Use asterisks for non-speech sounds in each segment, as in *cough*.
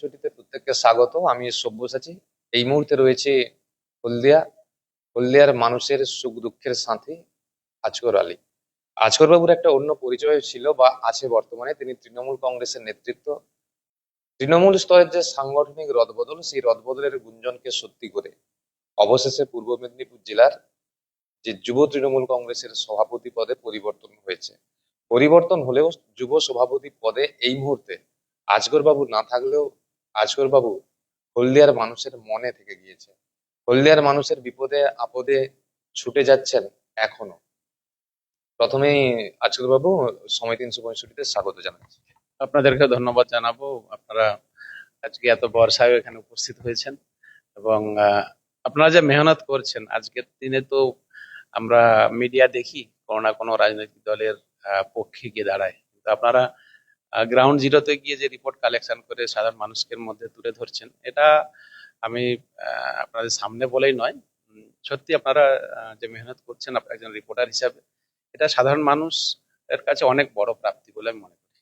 ছবিতে প্রত্যেককে স্বাগত আমি সব্যসাচী। এই মুহূর্তে রয়েছে হলদিয়া, হলদিয়ার মানুষের সুখ দুঃখের সাথে আজকর আলী। আজকর বাবুর একটা অন্য পরিচয় ছিল বা আছে বর্তমানে। তিনি তৃণমূল কংগ্রেসের নেতৃত্ব। তৃণমূল স্তরের যে সাংগঠনিক রদবদল, সেই রদবদলের গুঞ্জনকে সত্যি করে। অবশেষে পূর্ব মেদিনীপুর জেলার যে যুব তৃণমূল কংগ্রেসের সভাপতি পদে পরিবর্তন হয়েছে। পরিবর্তন হলেও যুব সভাপতি পদে এই মুহূর্তে আজগর বাবু না থাকলেও আজগর বাবু হলদিয়ার মানুষের মনে থেকে গিয়েছে। হলদিয়ার মানুষের বিপদে, আপদে ছুটে যাচ্ছেন এখনও। প্রথমেই আজগর বাবু, সময় তিনশো পঁয়ষট্টিতে স্বাগত জানাচ্ছি। আপনাদেরকে ধন্যবাদ জানাব। আপনারা আজকে এত বর্ষায় এখানে উপস্থিত হয়েছেন এবং আপনারা যে মেহনত করছেন, আজকের দিনে তো আমরা মিডিয়া দেখি কোনো না কোনো রাজনৈতিক দলের পক্ষে গিয়ে দাঁড়ায়। কিন্তু আপনারা গ্রাউন্ড জিরোতে গিয়ে যে রিপোর্ট কালেকশন করে সাধারণ মানুষের মধ্যে তুলে ধরছেন এটা আমি আপনাদের সামনে বলেই নয়। সত্যি আপনারা যে মেহনত করছেন একজন রিপোর্টার হিসাবে এটা সাধারণ মানুষ এর কাছে অনেক বড় প্রাপ্তি বলে আমি মনে করি।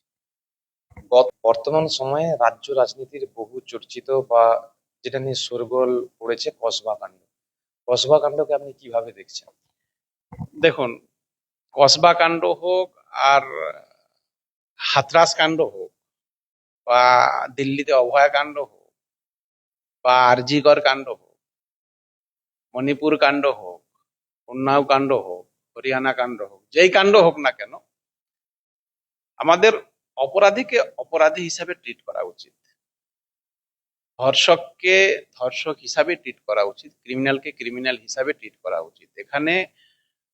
গত- বর্তমান সময়ে রাজ্য রাজনীতির বহু চর্চিত বা যেটা নিয়ে শোরগোল পড়েছে কসবা কাণ্ড। কসবা কাণ্ডকে আপনি কীভাবে দেখছেন? দেখুন কসবা কাণ্ড হোক আর হাতরাস কাণ্ড হোক বা দিল্লিতে অভয়া কাণ্ড হোক বা আরজিগড় কাণ্ড হোক, মণিপুর কাণ্ড হোক, উন্নাও কাণ্ড হোক, হরিয়ানা কাণ্ড হোক, যেই কাণ্ড হোক না কেন, আমাদের অপরাধীকে অপরাধী হিসাবে ট্রিট করা উচিত। ধর্ষককে ধর্ষক হিসাবে ট্রিট করা উচিত ক্রিমিনালকে ক্রিমিনাল হিসাবে ট্রিট করা উচিত। এখানে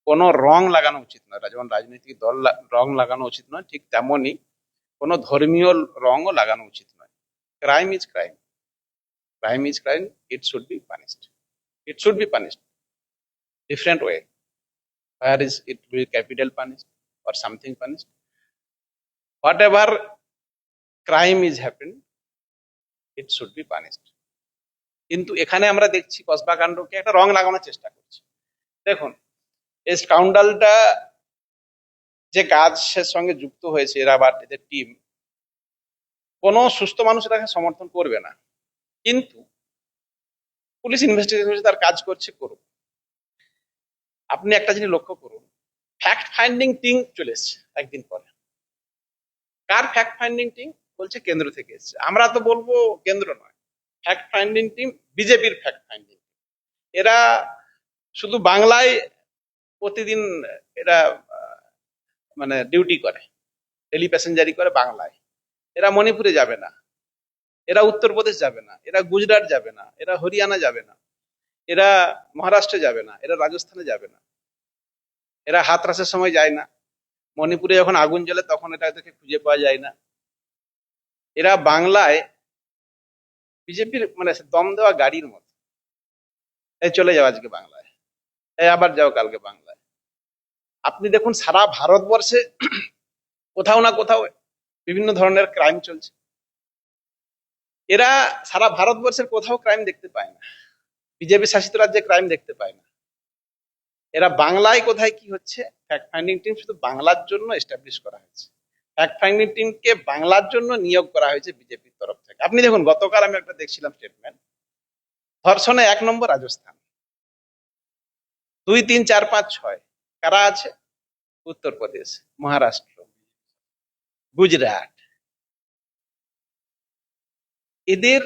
কোনো রং লাগানো উচিত নয়। যেমন রাজনৈতিক দল রং লাগানো উচিত নয়, ঠিক তেমনই কোনো ধর্মীয় রঙও লাগানো উচিত নয়। Crime is crime crime is crime it should be punished it should be punished different way where is, it will capital punished or something punished. Whatever crime is happened, it should be punished. কিন্তু এখানে আমরা দেখছি কসবা কাণ্ডকে একটা রং লাগানোর চেষ্টা করছি। দেখুন এই স্কাউন্ডালটা যে কাজের সঙ্গে যুক্ত হয়েছে, এরা বা এদের টিম কোনো সুস্থ মানুষ এটাকে সমর্থন করবে না। কিন্তু পুলিশ ইনভেস্টিগেশন তার কাজ করছে, করুক। আপনি একটা জিনিস লক্ষ্য করুন ফ্যাক্ট ফাইন্ডিং টিম চলে এসছে একদিন পরে। কার ফ্যাক্ট ফাইন্ডিং টিম বলছে কেন্দ্র থেকে এসছে। আমরা তো বলব কেন্দ্র নয় ফ্যাক্ট ফাইন্ডিং টিম বিজেপির ফ্যাক্ট ফাইন্ডিং এরা শুধু বাংলায় প্রতিদিন এরা মানে ডিউটি করে। ডেলি প্যাসেঞ্জারি করে বাংলায়। এরা মণিপুরে যাবে না। এরা উত্তরপ্রদেশ যাবে না। এরা গুজরাট যাবে না। এরা হরিয়ানা যাবে না। এরা মহারাষ্ট্রে যাবে না। এরা রাজস্থানে যাবে না। এরা হাতরাসের সময় যায় না। মণিপুরে যখন আগুন জ্বলে, তখন এটা এদেরকে খুঁজে পাওয়া যায় না। এরা বাংলায় বিজেপির মানে দম দেওয়া গাড়ির মতো। এই চলে যাও আজকে বাংলায়। এই আবার যাও কালকে বাংলায়। আপনি দেখুন, সারা ভারতবর্ষে কোথাও না কোথাও বিভিন্ন ধরনের ক্রাইম চলছে। এরা সারা ভারতবর্ষের কোথাও ক্রাইম দেখতে পায় না। বিজেপি শাসিত রাজ্যে ক্রাইম দেখতে পায় না। এরা বাংলায় কোথায় কি হচ্ছে? ফ্যাক্ট ফাইন্ডিং টিম শুধু বাংলার জন্য এস্টাবলিশ করা হয়েছে। ফ্যাক্ট ফাইন্ডিং টিমকে বাংলার জন্য নিয়োগ করা হয়েছে বিজেপির তরফ থেকে। আপনি দেখুন, গতকাল আমি একটা দেখছিলাম স্টেটমেন্ট ধর্ষণে এক নম্বর রাজস্থান। দুই, তিন, চার, পাঁচ, ছয়। কারা আছে? উত্তরপ্রদেশ, মহারাষ্ট্র, গুজরাট। এদের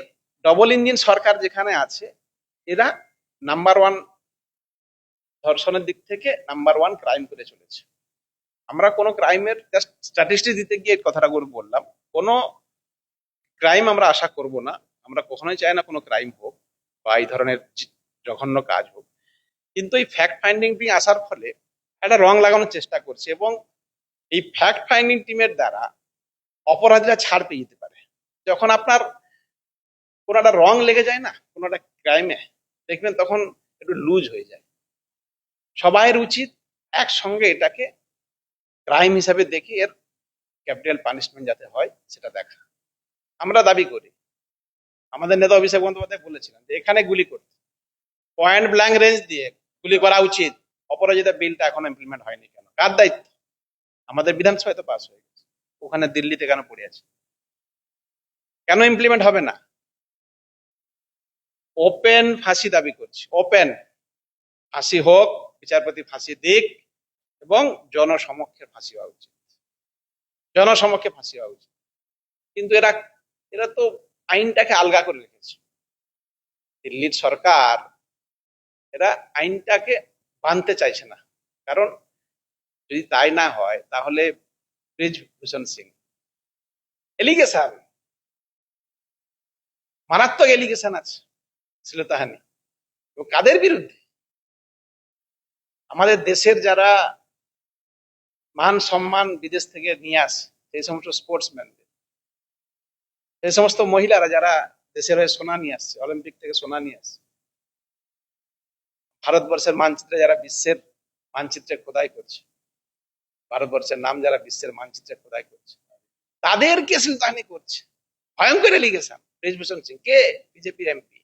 ডবল ইঞ্জিন সরকার যেখানে আছে, এরা নাম্বার ওয়ান ধর্ষণের দিক থেকে নাম্বার ওয়ান ক্রাইম করে চলেছে। আমরা কোনো ক্রাইমের স্ট্যাটিস্টিক দিতে গিয়ে কথাটা করে বললাম, কোনো ক্রাইম আমরা আশা করব না, আমরা কখনোই চাই না কোনো ক্রাইম হোক বা এই ধরনের জঘন্য কাজ হোক। কিন্তু এই ফ্যাক্ট ফাইন্ডিং আসার ফলে একটা রং লাগানোর চেষ্টা করছে এবং এই ফ্যাক্ট ফাইন্ডিং টিমের দ্বারা অপরাধীরা ছাড় পেয়ে যেতে পারে। যখন আপনার কোনো একটা রং লেগে যায় না, কোনো একটা ক্রাইমে দেখবেন তখন একটু লুজ হয়ে যায়। সবাইয়ের উচিত একসঙ্গে এটাকে ক্রাইম হিসাবে দেখে এর ক্যাপিটাল পানিশমেন্ট যাতে হয় সেটা দেখা। আমরা দাবি করি, আমাদের নেতা অভিষেক বন্দ্যোপাধ্যায় বলেছিলেন যে এখানে গুলি করতে। পয়েন্ট ব্ল্যাঙ্ক রেঞ্জ দিয়ে গুলি করা উচিত। অপরাজিতা বিলটা এখনও ইমপ্লিমেন্ট হয়নি কেন? কার দায়িত্ব? আমাদের বিধানসভায় তো পাস হয়ে গেছে। ওখানে দিল্লিতে কেন পড়ে আছে? কেন ইমপ্লিমেন্ট হবে না? ওপেন ফাঁসি দাবি করছি। ওপেন ফাঁসি হোক, বিচারপতি ফাঁসি দিক এবং জনসমক্ষে ফাঁসি হওয়া উচিত। জনসমক্ষে ফাঁসি হওয়া উচিত। কিন্তু এরা এরা তো আইনটাকে আলগা করে রেখেছে। দিল্লির সরকার, এরা আইনটাকে বানতে চাইছে না। কারণ যদি তাই না হয়, তাহলে ব্রিজভূষণ সিং। এলিগেশন। মারাত্মক এলিগেশন আছে, শ্লীলতাহানি। এবং কাদের বিরুদ্ধে? আমাদের দেশের যারা মান সম্মান বিদেশ থেকে নিয়ে আসে, সেই সমস্ত স্পোর্টসম্যানদের সেই সমস্ত মহিলারা যারা দেশের হয়ে সোনা নিয়ে আসছে অলিম্পিক থেকে সোনা নিয়ে আসছে ভারতবর্ষের মানচিত্রে যারা বিশ্বের মানচিত্রে খোদাই করছে, ভারতবর্ষের নাম যারা বিশ্বের মানচিত্রে খোদাই করছে, তাদেরকে সিলতানি করছে। ভয়ঙ্কর এলিগেশন ব্রিজভূষণ সিং, কে? বিজেপির এমপি।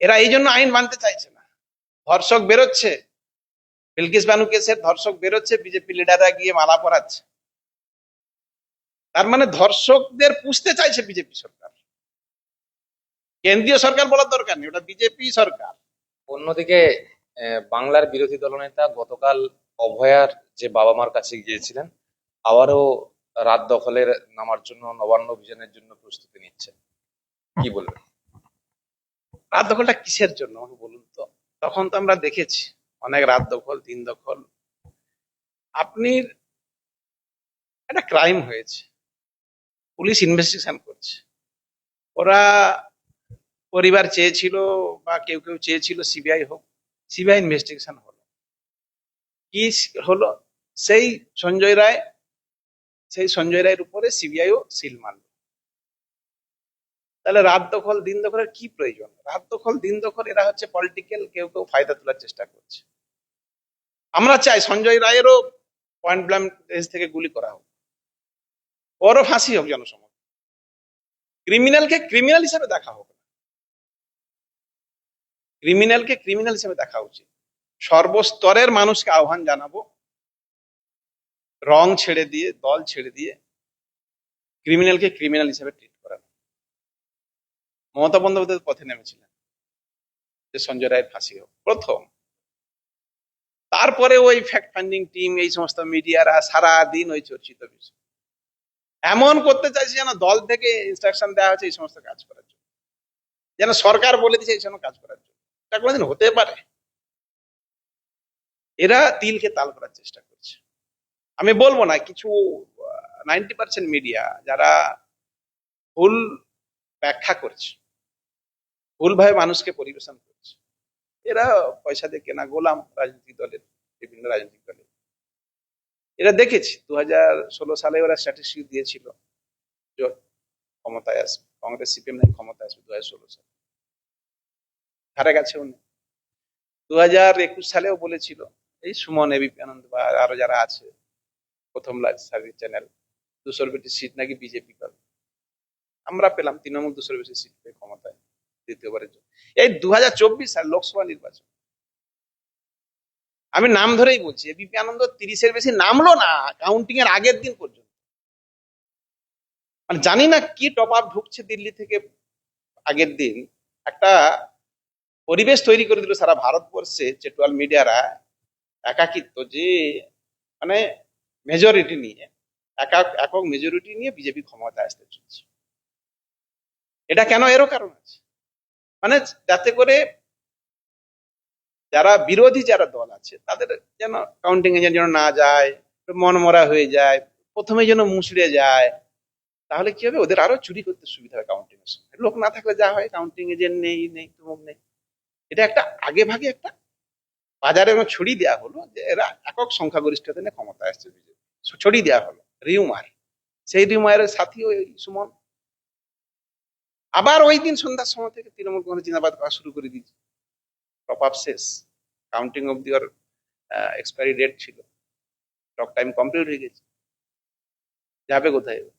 এরা এই জন্য আইন মানতে চাইছে না। ধর্ষক বেরোচ্ছে। বিলকিস বানু কেসের ধর্ষক বেরোচ্ছে, বিজেপি লিডাররা গিয়ে মালা পরাচ্ছে। তার মানে ধর্ষকদের পুষতে চাইছে বিজেপি সরকার। কেন্দ্রীয় সরকার বলার দরকার নেই, ওটা বিজেপি সরকার। অন্যদিকে বাংলার বিরোধী দলনেতা গতকাল অভয়ার যে বাবা মার কাছে গিয়েছিলেন আবারও রাত দখলের নামার জন্য নবান্ন অভিযানের জন্য প্রস্তুতি নিচ্ছে কি বলবেন? রাত দখলটা কিসের জন্য আমাকে বলুন তো? তখন তো আমরা দেখেছি অনেক রাত দখল দিন দখল। আপনি একটা ক্রাইম হয়েছে পুলিশ ইনভেস্টিগেশন করছে। ওরা পরিবার চেয়েছিল বা কেউ কেউ চেয়েছিল সিবিআই হোক, সিবিআই ইনভেস্টিগেশন হলো। কি হলো? সেই সঞ্জয় রায়, সেই সঞ্জয় রায়ের উপরে সিবিআইও সিল মারল। তাহলে রাত দখল, দিন দখলের কি প্রয়োজন? রাত দখল, দিন দখল, এরা হচ্ছে পলিটিক্যাল কেউ কেউ ফায়দা তোলার চেষ্টা করছে। আমরা চাই সঞ্জয় রায়েরও পয়েন্ট ব্ল্যাঙ্ক রেঞ্জ থেকে গুলি করা হোক। ওরও ফাঁসি হোক জনসমক্ষে। ক্রিমিনালকে ক্রিমিনাল হিসেবে দেখা হোক। ক্রিমিনালকে ক্রিমিনাল হিসেবে দেখা উচিত। সর্বস্তরের মানুষকে আহ্বান জানাব, রং ছেড়ে দিয়ে, দল ছেড়ে দিয়ে ক্রিমিনালকে ক্রিমিনাল হিসেবে ট্রিট করানো। মমতা বন্দ্যোপাধ্যায় পথে নেমেছিলেন, যে সঞ্জয় রায়ের ফাঁসি হোক। প্রথম। তারপরে ওই ফ্যাক্ট ফাইন্ডিং টিম এই সমস্ত মিডিয়ারা সারা দিন ওই চর্চিত বিষয়। এমন করতে চাইছে যেন দল থেকে ইনস্ট্রাকশন দেওয়া হয়েছে এই সমস্ত কাজ করার জন্য। যেন সরকার বলে দিচ্ছে এই সমস্ত কাজ করার জন্য। এটা কোনোদিন হতে পারে। এরা তিলকে তাল করার চেষ্টা করছে। আমি বলব না, কিছু নাইনটি পার্সেন্ট মিডিয়া যারা ভুল ব্যাখ্যা করছে, ভুলভাবে মানুষকে পরিবেশন করছে, এরা পয়সা দিয়ে কেনা গোলাম রাজনৈতিক দলের, বিভিন্ন রাজনৈতিক দলের। এরা দেখেছি দু হাজার ষোলো সালে ওরা স্ট্র্যাটেজি দিয়েছিল ক্ষমতায় আসবে কংগ্রেস সিপিএম ক্ষমতায় আসবে দু হাজার ষোলো সালে। ধারে গেছে উনি। দু হাজার একুশ সালেও বলেছিল, এই সুমন এবিপি আনন্দ বা আরও যারা আছে, প্রথম সার্ভিস চ্যানেল, দুশোর বেশি সিট নাকি বিজেপি পাবে? আমরা পেলাম, তৃণমূল দুশোর বেশি সিট পেয়ে ক্ষমতায় দ্বিতীয়বারের জন্য। এই দু হাজার চব্বিশ সাল লোকসভা নির্বাচন। আমি নাম ধরেই বলছি এবিপি আনন্দ তিরিশের বেশি নামলো না কাউন্টিং এর আগের দিন পর্যন্ত। মানে জানি না কি টপ আপ ঢুকছে দিল্লি থেকে আগের দিন। একটা পরিবেশ তৈরি করে দিল সারা ভারতবর্ষে চেটুয়াল মিডিয়ারা একাকিত্ব যে মানে মেজরিটি নিয়ে একক একক মেজরিটি নিয়ে বিজেপি ক্ষমতায় আসতে চলছে। এটা কেন এরও কারণ আছে? মানে যাতে করে যারা বিরোধী যারা দল আছে, তাদের যেন কাউন্টিং এজেন্ট যেন না যায় মনমরা হয়ে যায় প্রথমে যেন মুচড়ে যায়, তাহলে কি হবে? ওদের আরও চুরি করতে সুবিধা হয় কাউন্টিং এর লোক না থাকলে যা হয় কাউন্টিং এজেন্ট নেই নেই, তুমুক নেই। এটা একটা আগে ভাগে একটা বাজারে ছড়িয়ে দেওয়া হলো যে এরা একক সংখ্যাগরিষ্ঠতা নিয়ে ক্ষমতায় আসছে বিজেপি। ছড়িয়ে দেওয়া হলো। রিউমার। সেই রিউমারের সাথী ওই সুমন। আবার ওই দিন সন্ধ্যার সময় থেকে তৃণমূল কংগ্রেস জিন্দাবাদ করা শুরু করে দিয়েছে। টপ আপ শেষ। কাউন্টিং অব দিওর এক্সপায়ারি ডেট ছিল। টক টাইম কমপ্লিট হয়ে গেছে। যাবে কোথায়? এবার?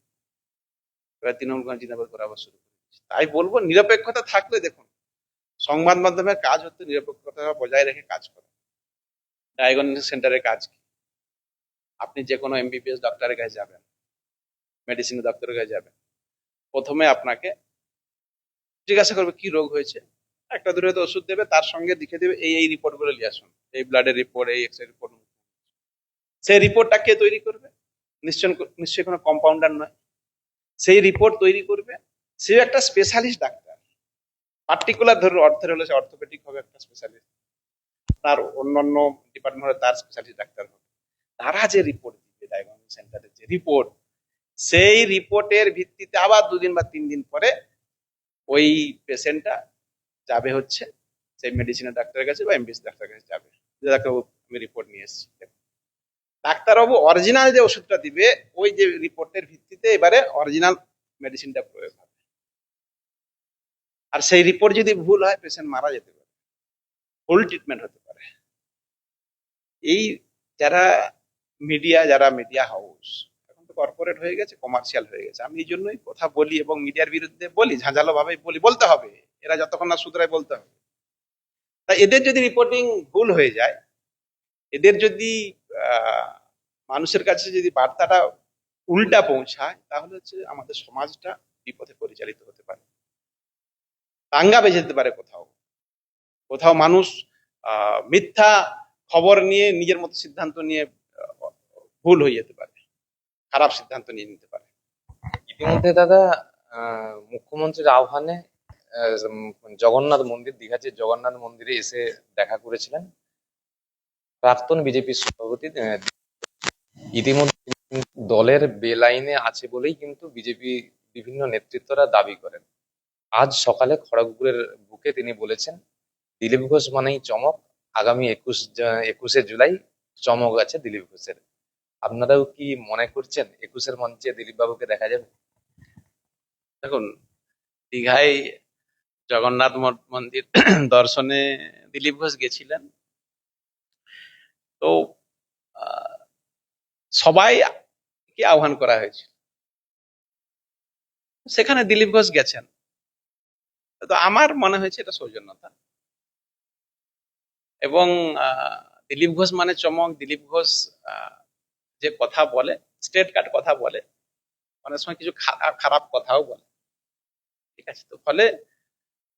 তৃণমূল কংগ্রেস জিন্দাবাদ করা আবার শুরু করে তাই বলব, নিরপেক্ষতা থাকলে দেখুন সংবাদ মাধ্যমের কাজ হচ্ছে নিরপেক্ষতা বজায় রেখে কাজ করা। ডায়াগনস্টিক সেন্টারের কাজ কি? আপনি যে কোনো এমবিবিএস ডক্টরের কাছে যাবেন মেডিসিন ডক্টরের কাছে যাবেন, প্রথমে আপনাকে জিজ্ঞাসা করবে কি রোগ হয়েছে। একটা দূরে তো ওষুধ দেবে, তার সঙ্গে লিখে দেবে, এই এই রিপোর্টগুলো নিয়ে আসুন, এই ব্লাডের রিপোর্ট এই এক্স রিপোর্ট সেই রিপোর্টটা কে তৈরি করবে? নিশ্চয় নিশ্চয়ই কোনো কম্পাউন্ডার নয়। সেই রিপোর্ট তৈরি করবে, সে একটা স্পেশালিস্ট ডাক্তার পার্টিকুলার ধরুন অর্থের হলে সে অর্থোপেডিক হবে একটা স্পেশালিস্ট তার অন্যান্য ডিপার্টমেন্টে তার স্পেশালিস্ট ডাক্তার হবে। তারা যে রিপোর্ট দিবে ডায়াগনস্টিক সেন্টারের যে রিপোর্ট সেই রিপোর্টের ভিত্তিতে আবার দুদিন বা তিন দিন পরে ওই পেশেন্টটা যাবে হচ্ছে, সেই মেডিসিনের ডাক্তারের কাছে বা এমবিএস ডাক্তারের কাছে যাবে। ডাক্তারবাবু, আমি রিপোর্ট নিয়ে এসেছি। ডাক্তারবাবু অরিজিনাল যে ওষুধটা দিবে, ওই যে রিপোর্টের ভিত্তিতে এবারে অরিজিনাল মেডিসিনটা প্রয়োগ হবে। আর সেই রিপোর্ট যদি ভুল হয় পেশেন্ট মারা যেতে পারে। ভুল ট্রিটমেন্ট হতে পারে। এই যারা মিডিয়া যারা মিডিয়া হাউস এখন তো কর্পোরেট হয়ে গেছে কমার্শিয়াল হয়ে গেছে। আমি এই জন্যই কথা বলি এবং মিডিয়ার বিরুদ্ধে বলি ঝাঁঝালো ভাবে বলি, বলতে হবে। এরা যতক্ষণ না শুধরায়, বলতে হবে। তা এদের যদি রিপোর্টিং ভুল হয়ে যায়, এদের যদি মানুষের কাছে যদি বার্তাটা উল্টা পৌঁছায়, তাহলে হচ্ছে আমাদের সমাজটা বিপথে পরিচালিত হতে পারে। দাঙ্গা বেজে যেতে পারে কোথাও। কোথাও মানুষ মিথ্যা খবর নিয়ে নিজের মতো সিদ্ধান্ত নিয়ে ভুল হয়ে যেতে পারে। খারাপ সিদ্ধান্ত নিয়ে নিতে পারে। ইতিমধ্যে দাদা মুখ্যমন্ত্রীর আহ্বানে জগন্নাথ মন্দির দীঘার যে জগন্নাথ মন্দিরে এসে দেখা করেছিলেন, প্রাক্তন বিজেপি সভাপতি ইতিমধ্যে দলের বেলাইনে আছে বলেই কিন্তু বিজেপি বিভিন্ন নেতৃত্বরা দাবি করেন। আজ সকালে খড়গপুরের বুকে তিনি বলেছেন দিলীপ ঘোষ মানেই চমক আগামী একুশ একুশে জুলাই চমক আছে দিলীপ ঘোষের। আপনারাও কি মনে করছেন একুশের মঞ্চে দিলীপ বাবুকে দেখা যাবে? দেখুন দীঘায় জগন্নাথ ম- মন্দির *clears throat* দর্শনে দিলীপ ঘোষ গেছিলেন। তো আহ, সবাইকে আহ্বান করা হয়েছিল? সেখানে দিলীপ ঘোষ গেছেন। তো আমার মনে হয়েছে এটা সৌজন্যতা। এবং দিলীপ ঘোষ মানে চমক, দিলীপ ঘোষ যে কথা বলে, স্ট্রেট কাট কথা বলে, অনেক সময় কিছু খারাপ কথাও বলে। ঠিক আছে, তো ফলে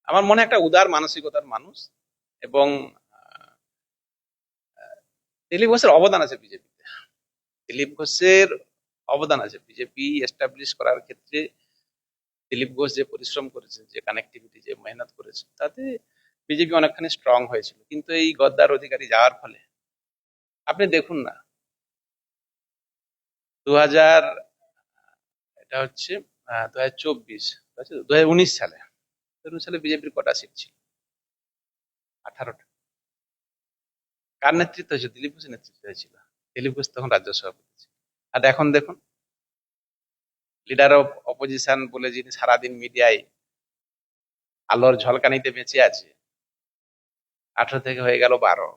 আমার মনে একটা উদার মানসিকতার মানুষ এবং দিলীপ ঘোষের অবদান আছে বিজেপিতে। দিলীপ ঘোষের অবদান আছে বিজেপি এস্টাবলিশ করার ক্ষেত্রে দিলীপ ঘোষ যে পরিশ্রম করেছে যে কানেক্টিভিটি যে মেহনত করেছে তাতে বিজেপি অনেকখানি স্ট্রং হয়েছিল। কিন্তু এই গদ্দার অধিকারী যাওয়ার ফলে, আপনি দেখুন না দু হাজার এটা হচ্ছে দু হাজার চব্বিশ দু হাজার উনিশ সালে দু উনিশ সালে বিজেপির কটা সিট ছিল? আঠারোটা। কার নেতৃত্ব হয়েছিল দিলীপ ঘোষের নেতৃত্ব হয়েছিল। দিলীপ ঘোষ তখন রাজ্য সভাপতি। আর এখন দেখুন লিডার অফ অপোজিশন বলে যিনি সারাদিন মিডিয়ায় আলোর ঝলকানিতে বেঁচে আছে, আঠারো থেকে হয়ে গেল বারো।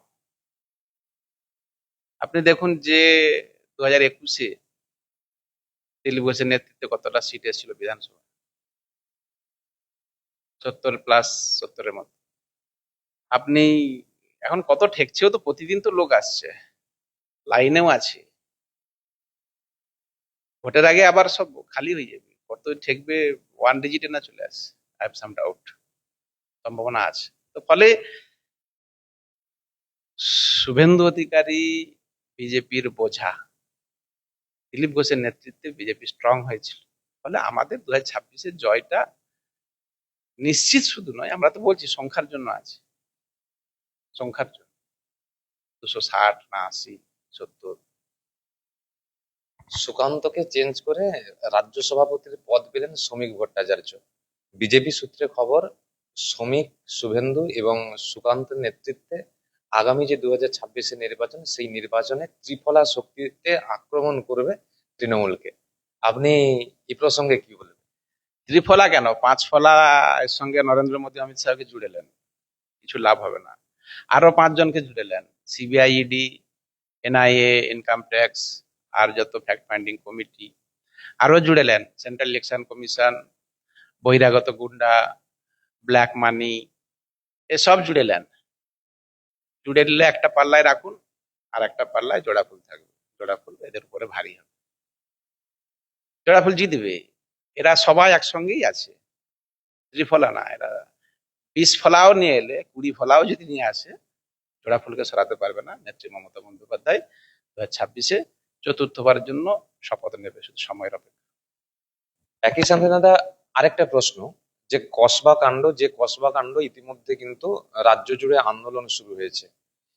আপনি দেখুন যে দু হাজার একুশে দিলীপ ঘোষের নেতৃত্বে কতটা সিট এসেছিল বিধানসভা সত্তর প্লাস সত্তরের মতো। আপনি এখন কত ঠেকছেও তো প্রতিদিন তো লোক আসছে। লাইনেও আছে। ভোটের আগে আবার সব খালি হয়ে যাবে। কত ঠেকবে ওয়ান ডিজিটে না চলে আসে। আই হ্যাভ সাম ডাউট সম্ভাবনা আছে। তো ফলে শুভেন্দু অধিকারী বিজেপির বোঝা। দিলীপ ঘোষের নেতৃত্বে বিজেপি স্ট্রং হয়েছিল। ফলে আমাদের দু হাজার ছাব্বিশের জয়টা নিশ্চিত শুধু নয়, আমরা তো বলছি সংখ্যার জন্য আছে। সংখ্যার জন্য। দুশো ষাট না আশি, সত্তর। সুকান্তকে চেঞ্জ করে রাজ্য সভাপতির পদ পেলেন শ্রমিক ভট্টাচার্য। বিজেপি সূত্রে খবর, শ্রমিক শুভেন্দু এবং সুকান্তের নেতৃত্বে আগামী যে দু হাজার নির্বাচন, সেই নির্বাচনে ত্রিফলা শক্তিতে আক্রমণ করবে তৃণমূলকে। আপনি এই প্রসঙ্গে কি বলবেন? ত্রিফলা কেন? পাঁচ ফলা এর সঙ্গে নরেন্দ্র মোদী, অমিত শাহকে জুড়েলেন। কিছু লাভ হবে না। আরও পাঁচজনকে জুড়েলেন। CBI, ED, NIA, income tax আর যত ফ্যাক্ট ফাইন্ডিং কমিটি আরও জুড়েলেন সেন্ট্রাল ইলেকশন কমিশন বহিরাগত গুন্ডা ব্ল্যাক মানি এসব জুড়েলেন জুড়ে দিলে একটা পাল্লায় রাখুন, আর একটা পাল্লায় জোড়া ফুল থাকবে। জোড়া ফুল এদের উপরে ভারী হবে। জোড়া ফুল জিতবে। এরা সবাই একসঙ্গেই আছে। ত্রিফলা না, এরা বিশ ফলাও নিয়ে এলে, কুড়ি ফলাও যদি নিয়ে আসে, জোড়া ফুলকে সরাতে পারবে না। নেত্রী মমতা বন্দ্যোপাধ্যায় দু হাজার ছাব্বিশে চতুর্থবারের জন্য শপথ নেবে শুধু সময়ের অপেক্ষা। একই সাথে দাদা, আরেকটা প্রশ্ন, যে কসবা কাণ্ড, যে কসবা কাণ্ড ইতিমধ্যে কিন্তু রাজ্য জুড়ে আন্দোলন শুরু হয়েছে।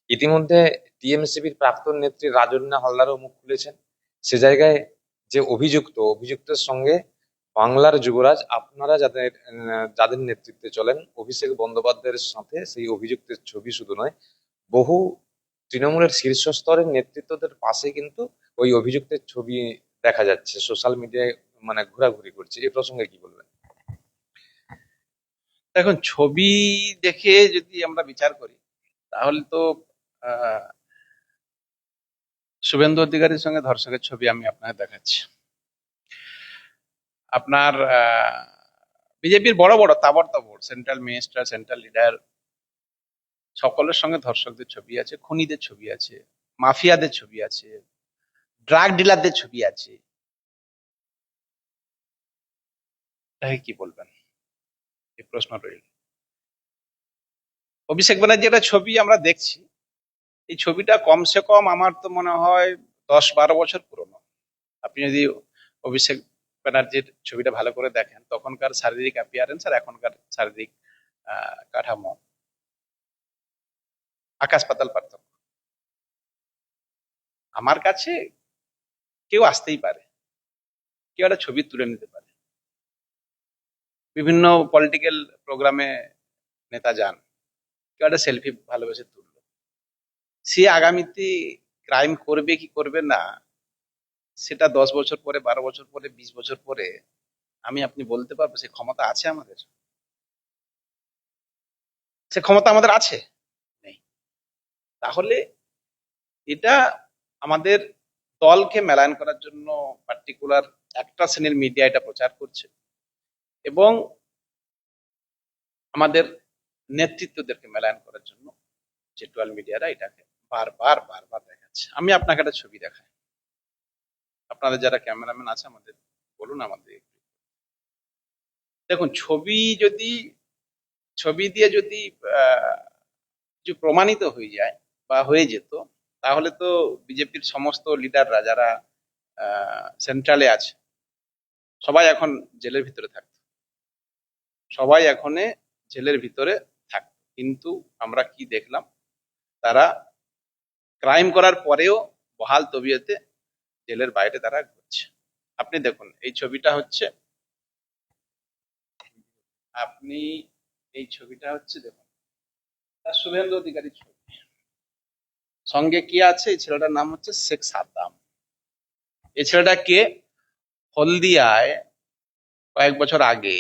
ইতিমধ্যে টিএমসিবির প্রাক্তন নেত্রী রাজন্যা হালদারও মুখ খুলেছেন। সে জায়গায় যে অভিযুক্ত, অভিযুক্তের সঙ্গে বাংলার যুবরাজ, আপনারা যাদের যাদের নেতৃত্বে চলেন, অভিষেক বন্দ্যোপাধ্যায়ের সাথে সেই অভিযুক্তের ছবি শুধু নয়, বহু তৃণমূলের শীর্ষস্তরের নেতৃত্বদের পাশে কিন্তু ওই অভিযুক্তের ছবি দেখা যাচ্ছে সোশ্যাল মিডিয়ায় মানে ঘোরাঘুরি করছে। এই প্রসঙ্গে কি বলবেন? এখন ছবি দেখে যদি আমরা বিচার করি, তাহলে তো শুভেন্দু অধিকারীর সঙ্গে ধর্ষকের ছবি আমি আপনাকে দেখাচ্ছি। আপনার বিজেপির বড় বড় তাবর তাবর সেন্ট্রাল মিনিস্টার সেন্ট্রাল লিডার সকলের সঙ্গে ধর্ষকদের ছবি আছে, খুনিদের ছবি আছে, মাফিয়াদের ছবি আছে ড্রাগ ডিলারদের ছবি আছে। কি বলবেন? এই প্রশ্ন রইল। অভিষেক ব্যানার্জি, একটা ছবি আমরা দেখছি। এই ছবিটা কমসে কম আমার তো মনে হয় দশ বারো বছর পুরনো। আপনি যদি অভিষেক ব্যানার্জির ছবিটা ভালো করে দেখেন, তখনকার শারীরিক অ্যাপিয়ারেন্স আর এখনকার শারীরিক কাঠামো। আকাশ পাতাল পার্থক্য। আমার কাছে কেউ আসতেই পারে। কেউ একটা ছবি তুলে নিতে পারে। বিভিন্ন পলিটিক্যাল প্রোগ্রামে নেতা যান। কেউ একটা সেলফি ভালোবেসে তুললো। সে আগামীতে ক্রাইম করবে কি করবে না, সেটা দশ বছর পরে, বারো বছর পরে, বিশ বছর পরে আমি আপনি বলতে পারব, সে ক্ষমতা আছে আমাদের? সে ক্ষমতা আমাদের আছে। তাহলে এটা আমাদের দলকে মেলায়ন করার জন্য পার্টিকুলার একটা শ্রেণির মিডিয়া এটা প্রচার করছে এবং আমাদের নেতৃত্বদেরকে মেলায়ন করার জন্য জেটুয়াল মিডিয়ারা এটাকে বারবার বারবার দেখাচ্ছে। আমি আপনাকে একটা ছবি দেখাই। আপনাদের যারা ক্যামেরাম্যান আছে, আমাদের বলুন আমাদের দেখুন, ছবি যদি, ছবি দিয়ে যদি কিছু প্রমাণিত হয়ে যায় বা হয়ে যেত, তাহলে তো বিজেপির সমস্ত লিডাররা যারা সেন্ট্রালে আছে, সবাই এখন জেলের ভিতরে থাকতো। সবাই এখনে জেলের ভিতরে থাকতো কিন্তু আমরা কি দেখলাম, তারা ক্রাইম করার পরেও বহাল তবিয়তে জেলের বাইরে তারা ঘুরছে। আপনি দেখুন, এই ছবিটা হচ্ছে, আপনি এই ছবিটা হচ্ছে দেখুন শুভেন্দু অধিকারী ছবি। সঙ্গে কি আছে? এই ছেলেটার নাম হচ্ছে শেখ সাদ্দাম। এই ছেলেটা কে হলদিয়ায় কয়েক বছর আগে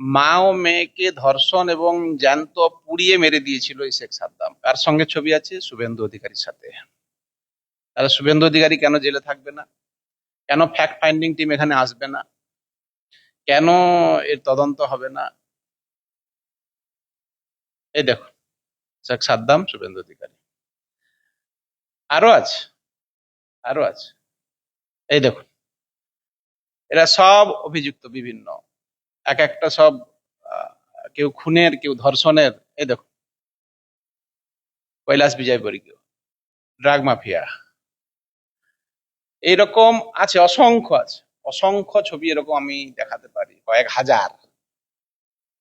মা ও মেয়েকে ধর্ষণ এবং জ্যান্ত পুড়িয়ে মেরে দিয়েছিল এই শেখ সাদ্দাম। তার সঙ্গে ছবি আছে? শুভেন্দু অধিকারীর সাথে। তাহলে শুভেন্দু অধিকারী কেন জেলে থাকবে না? কেন ফ্যাক্ট ফাইন্ডিং টিম এখানে আসবে না? কেন এর তদন্ত হবে না? এই দেখো শেখ সাদ্দাম, শুভেন্দু অধিকারী। আরও আছে আরও আছে। এই দেখুন, এরা সব অভিযুক্ত বিভিন্ন। এক একটা সব কেউ খুনের, কেউ ধর্ষণের, এই দেখুন। কৈলাস বিজয় বর্গীয় ড্রাগ মাফিয়া। এইরকম আছে, অসংখ্য আছে। অসংখ্য ছবি এরকম আমি দেখাতে পারি, কয়েক হাজার।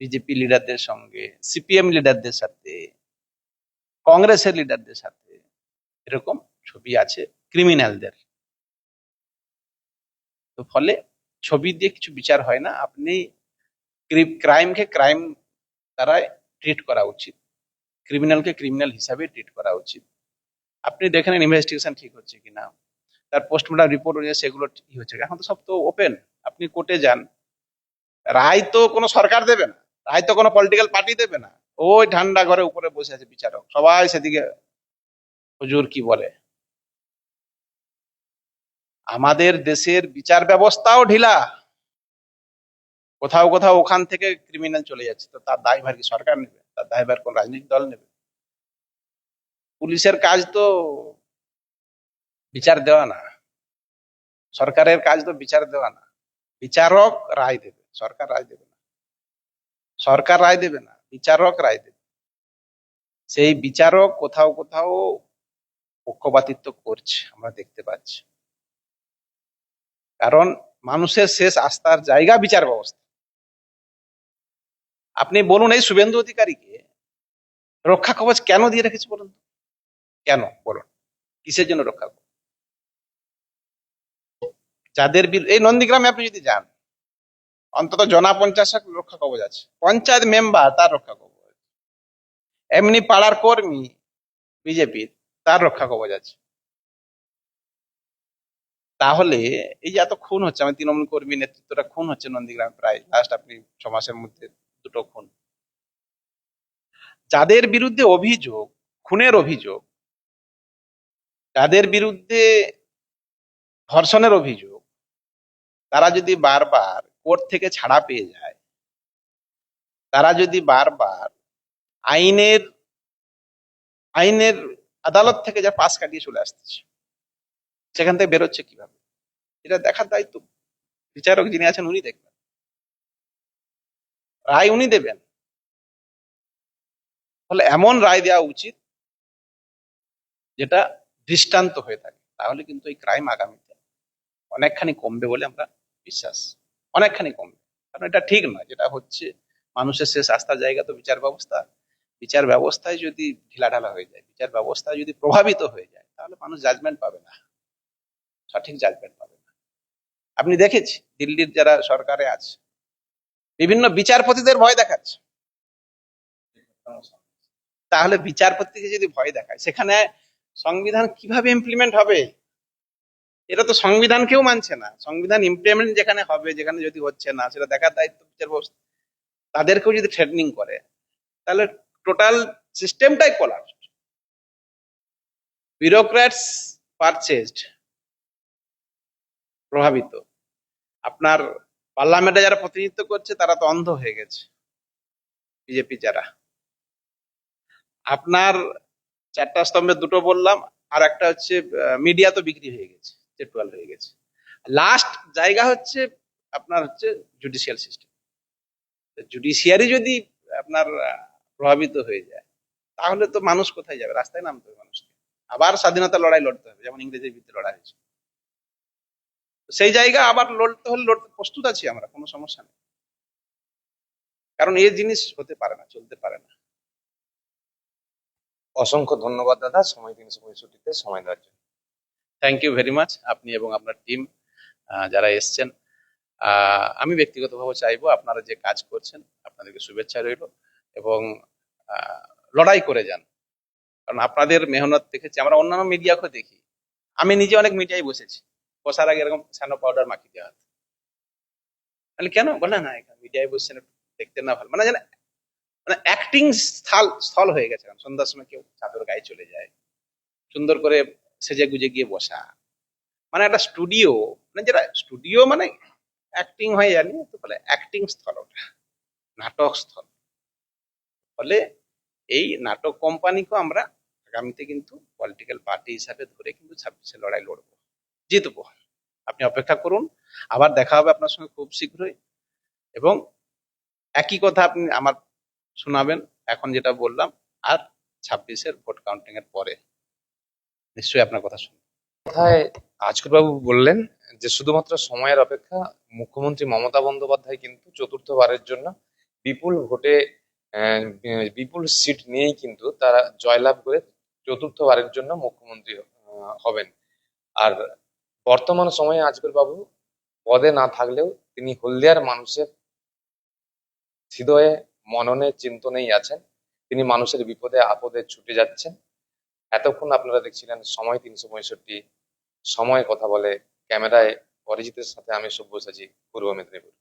বিজেপি লিডারদের সঙ্গে সিপিএম লিডারদের সাথে, কংগ্রেসের লিডারদের সাথে। এরকম ছবি আছে ক্রিমিনালদের তো ফলে ছবি দিয়ে কিছু বিচার হয় না, আপনি ক্রাইমকে ক্রাইম দ্বারা ট্রিট করা উচিত। ক্রিমিনালকে ক্রিমিনাল হিসাবে ট্রিট করা উচিত। আপনি দেখে নেন ইনভেস্টিগেশন ঠিক হচ্ছে কিনা। তার পোস্টমর্টম রিপোর্ট অনুযায়ী সেগুলো ঠিক হচ্ছে এখন তো সব তো ওপেন আপনি কোর্টে যান। রায় তো কোনো সরকার দেবে না। রায় তো কোনো পলিটিক্যাল পার্টি দেবে না। ওই ঠান্ডা ঘরে উপরে বসে আছে বিচারক। সবাই সেদিকে হুজুর কি বলে? আমাদের দেশের বিচার ব্যবস্থাও ঢিলা। কোথাও কোথাও ওখান থেকে ক্রিমিনাল চলে যাচ্ছে। তো তার দায়ভার কি সরকার নেবে? তার দায়ভার কোন রাজনৈতিক দল নেবে? পুলিশের কাজ তো বিচার দেওয়া না। সরকারের কাজ তো বিচার দেওয়া না। বিচারক রায় দেবে। সরকার রায় দেবে না। সরকার রায় দেবে না। বিচারক রায় দেবে। সেই বিচারক কোথাও কোথাও পক্ষপাতিত্ব করছে, আমরা দেখতে পাচ্ছি। কারণ মানুষের শেষ আস্থার জায়গা বিচার ব্যবস্থা। আপনি বলুন, এই শুভেন্দু অধিকারীকে রক্ষা কবচ কেন দিয়ে রেখেছে বলুন কেন? বলুন। কিসের জন্য রক্ষা কবচ? যাদের এই নন্দীগ্রামে আপনি যদি যান, অন্তত জনা পঞ্চাশেক রক্ষা কবচ আছে। পঞ্চায়েত মেম্বার তার রক্ষা কবচ। এমনি পাড়ার কর্মী, বিজেপির। তার রক্ষা কবচ আছে। তাহলে এই যে এত খুন হচ্ছে আমার তৃণমূল কর্মী নেতৃত্বটা খুন হচ্ছে নন্দীগ্রাম প্রায় লাস্ট আপনি ছ মাসের মধ্যে দুটো খুন। যাদের বিরুদ্ধে অভিযোগ, খুনের অভিযোগ, যাদের বিরুদ্ধে ধর্ষণের অভিযোগ, তারা যদি বারবার কোর্ট থেকে ছাড়া পেয়ে যায়, তারা যদি বারবার আইনের আইনের আদালত থেকে যা পাশ কাটিয়ে চলে আসতেছে। সেখান থেকে বেরোচ্ছে কীভাবে? এটা দেখার দায়িত্ব। বিচারক যিনি আছেন, উনি দেখবেন। রায় উনি দেবেন। ফলে এমন রায় দেওয়া উচিত যেটা দৃষ্টান্ত হয়ে থাকে। তাহলে কিন্তু এই ক্রাইম আগামীতে অনেকখানি কমবে বলে আমরা বিশ্বাস। অনেকখানি কমবে। কারণ এটা ঠিক নয়। যেটা হচ্ছে, মানুষের শেষ আস্থার জায়গা তো বিচার ব্যবস্থা। বিচার ব্যবস্থায় যদি ঢিলাঢালা হয়ে যায়, বিচার ব্যবস্থা যদি প্রভাবিত হয়ে যায়, তাহলে মানুষ জাজমেন্ট পাবে না। সঠিক জাজমেন্ট পাবে না। আপনি দেখেছি, দিল্লির যারা সরকারে আছে, বিভিন্ন বিচারপতিদের ভয় দেখাচ্ছে। তাহলে বিচারপতিকে যদি ভয় দেখায়, সেখানে সংবিধান কীভাবে ইমপ্লিমেন্ট হবে? এটা তো সংবিধানকেও মানছে না। সংবিধান ইমপ্লিমেন্ট যেখানে হবে, যেখানে যদি হচ্ছে না, সেটা দেখার দায়িত্ব বিচার ব্যবস্থা তাদেরকেও যদি থ্রেটনিং করে, তাহলে টোটাল সিস্টেমটাই কলার বিউরোক্র্যাটস পারচেসড প্রভাবিত। আপনার পার্লামেন্টে যারা প্রতিনিধিত্ব করছে, তারা তো অন্ধ হয়ে গেছে বিজেপি যারা। আপনার চারটা স্তম্ভে দুটো বললাম, আর একটা হচ্ছে মিডিয়া তো বিক্রি হয়ে গেছে চেটুয়াল হয়ে গেছে। লাস্ট জায়গা হচ্ছে, আপনার হচ্ছে জুডিশিয়াল সিস্টেম জুডিশিয়ারি যদি আপনার প্রভাবিত হয়ে যায়। তাহলে তো মানুষ কোথায় যাবে? রাস্তায় নামতে হবে মানুষকে। আবার স্বাধীনতা লড়াই লড়তে হবে যেমন ইংরেজের বিরুদ্ধে লড়াই হয়েছে। সেই জায়গা আবার লড়তে হলে লড়তে প্রস্তুত আছি আমরা কোনো সমস্যা নেই। কারণ এই জিনিস হতে পারে না চলতে পারে না। অসংখ্য ধন্যবাদ দাদা সময় তিনশো পঁয়ষট্টিতে সময় দেওয়ার জন্য। থ্যাংক ইউ ভেরি মাচ আপনি এবং আপনার টিম যারা এসছেন। আহ, আমি ব্যক্তিগতভাবে চাইব আপনারা যে কাজ করছেন আপনাদেরকে শুভেচ্ছা রইল। এবং লড়াই করে যান। কারণ আপনাদের মেহনত দেখেছি, আমরা অন্যান্য মিডিয়াকেও দেখি। আমি নিজে অনেক মিডিয়ায় বসেছি। বসার আগে এরকম স্যানো পাউডার মাখিয়ে দেওয়া হতো। তাহলে কেন? বলে, না মিডিয়ায় বসছেন দেখতে না ভালো। মানে যেন মানে অ্যাক্টিং স্থল স্থল হয়ে গেছে। সন্ধ্যার সময় কেউ চাদর গায়ে চলে যায়। সুন্দর করে সেজে গুজে গিয়ে বসা। মানে একটা স্টুডিও মানে যেটা স্টুডিও মানে অ্যাক্টিং হয় জানি, তো বলে অ্যাক্টিং স্থল ওটা। নাটক স্থল। ফলে এই নাটক কোম্পানিকেও আমরা আগামীতে কিন্তু পলিটিক্যাল পার্টি হিসাবে ধরে কিন্তু ছাব্বিশে লড়াই লড়বো। জিতবো। আপনি অপেক্ষা করুন। আবার দেখা হবে আপনার সঙ্গে খুব শীঘ্রই। এবং একই কথা আপনি আমার শোনাবেন। এখন যেটা বললাম, আর ছাব্বিশের ভোট কাউন্টিং এর পরে। নিশ্চয়ই আপনার কথা শুনব আজকুর বাবু বললেন যে, শুধুমাত্র সময়ের অপেক্ষা মুখ্যমন্ত্রী মমতা বন্দ্যোপাধ্যায় কিন্তু চতুর্থবারের জন্য বিপুল ভোটে বিপুল সিট নিয়েই কিন্তু তারা জয়লাভ করে চতুর্থবারের জন্য মুখ্যমন্ত্রী হবেন। আর বর্তমান সময়ে আজকুর বাবু পদে না থাকলেও তিনি হলদিয়ার মানুষের হৃদয়ে, মননে, চিন্তনেই আছেন। তিনি মানুষের বিপদে, আপদে ছুটে যাচ্ছেন। এতক্ষণ আপনারা দেখছিলেন সময় তিনশো পঁয়ষট্টি। সময় কথা বলে ক্যামেরায় অরিজিতের সাথে আমি সব্যসাচী, পূর্ব মেদিনীপুর।